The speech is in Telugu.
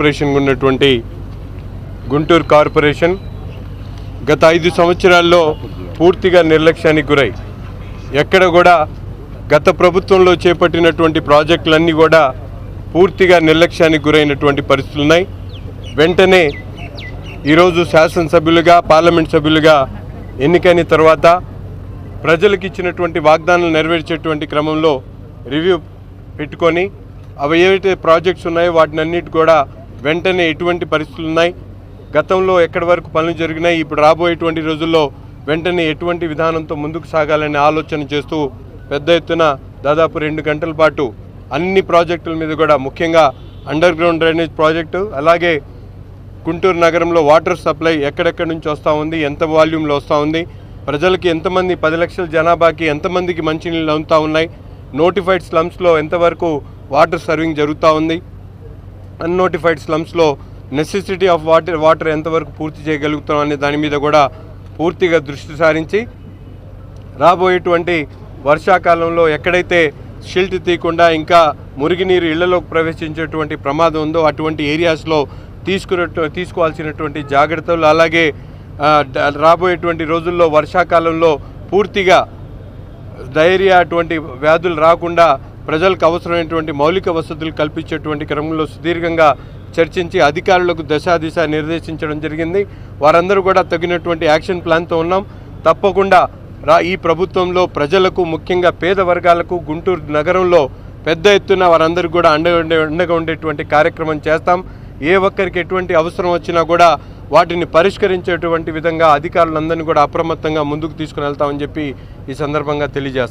కార్పొరేషన్గా ఉన్నటువంటి గుంటూరు కార్పొరేషన్ గత ఐదు సంవత్సరాల్లో పూర్తిగా నిర్లక్ష్యానికి గురై ఎక్కడ కూడా గత ప్రభుత్వంలో చేపట్టినటువంటి ప్రాజెక్టులన్నీ కూడా పూర్తిగా నిర్లక్ష్యానికి గురైనటువంటి పరిస్థితులు ఉన్నాయి. వెంటనే ఈరోజు శాసనసభ్యులుగా పార్లమెంట్ సభ్యులుగా ఎన్నికైన తర్వాత ప్రజలకు ఇచ్చినటువంటి వాగ్దానాలు నెరవేర్చేటువంటి క్రమంలో రివ్యూ పెట్టుకొని అవి ఏవైతే ప్రాజెక్ట్స్ ఉన్నాయో వాటిని అన్నిటి కూడా వెంటనే ఎటువంటి పరిస్థితులు ఉన్నాయి. గతంలో ఎక్కడి వరకు పనులు జరిగినాయి ఇప్పుడు రాబోయేటువంటి రోజుల్లో వెంటనే ఎటువంటి విధానంతో ముందుకు సాగాలనే ఆలోచన చేస్తూ పెద్ద ఎత్తున దాదాపు రెండు గంటల పాటు అన్ని ప్రాజెక్టుల మీద కూడా ముఖ్యంగా అండర్ గ్రౌండ్ డ్రైనేజ్ ప్రాజెక్టు అలాగే గుంటూరు నగరంలో వాటర్ సప్లై ఎక్కడెక్కడి నుంచి వస్తూ ఉంది ఎంత వాల్యూమ్లో వస్తూ ఉంది ప్రజలకి ఎంతమంది పది లక్షల జనాభాకి ఎంతమందికి మంచినీళ్ళు అందుతూ ఉన్నాయి నోటిఫైడ్ స్లమ్స్లో ఎంతవరకు వాటర్ సర్వింగ్ జరుగుతూ ఉంది అన్నోటిఫైడ్ స్లమ్స్లో నెసెసిటీ ఆఫ్ వాటర్ వాటర్ ఎంతవరకు పూర్తి చేయగలుగుతాం అనే దాని మీద కూడా పూర్తిగా దృష్టి సారించి రాబోయేటువంటి వర్షాకాలంలో ఎక్కడైతే షిల్ట్ తీయకుండా ఇంకా మురుగునీరు ఇళ్ళలోకి ప్రవేశించేటువంటి ప్రమాదం ఉందో అటువంటి ఏరియాస్లో తీసుకున్న తీసుకోవాల్సినటువంటి జాగ్రత్తలు అలాగే రాబోయేటువంటి రోజుల్లో వర్షాకాలంలో పూర్తిగా డైరియా అటువంటి వ్యాధులు రాకుండా ప్రజలకు అవసరమైనటువంటి మౌలిక వసతులు కల్పించేటువంటి క్రమంలో సుదీర్ఘంగా చర్చించి అధికారులకు దశాదిశ నిర్దేశించడం జరిగింది. వారందరూ కూడా తగినటువంటి యాక్షన్ ప్లాన్తో ఉన్నాం. తప్పకుండా రా ఈ ప్రభుత్వంలో ప్రజలకు ముఖ్యంగా పేద వర్గాలకు గుంటూరు నగరంలో పెద్ద ఎత్తున వారందరూ కూడా అండగా ఉండే అండగా ఉండేటువంటి కార్యక్రమం చేస్తాం. ఏ ఒక్కరికి ఎటువంటి అవసరం వచ్చినా కూడా వాటిని పరిష్కరించేటువంటి విధంగా అధికారులందరినీ కూడా అప్రమత్తంగా ముందుకు తీసుకుని వెళ్తామని చెప్పి ఈ సందర్భంగా తెలియజేస్తాం.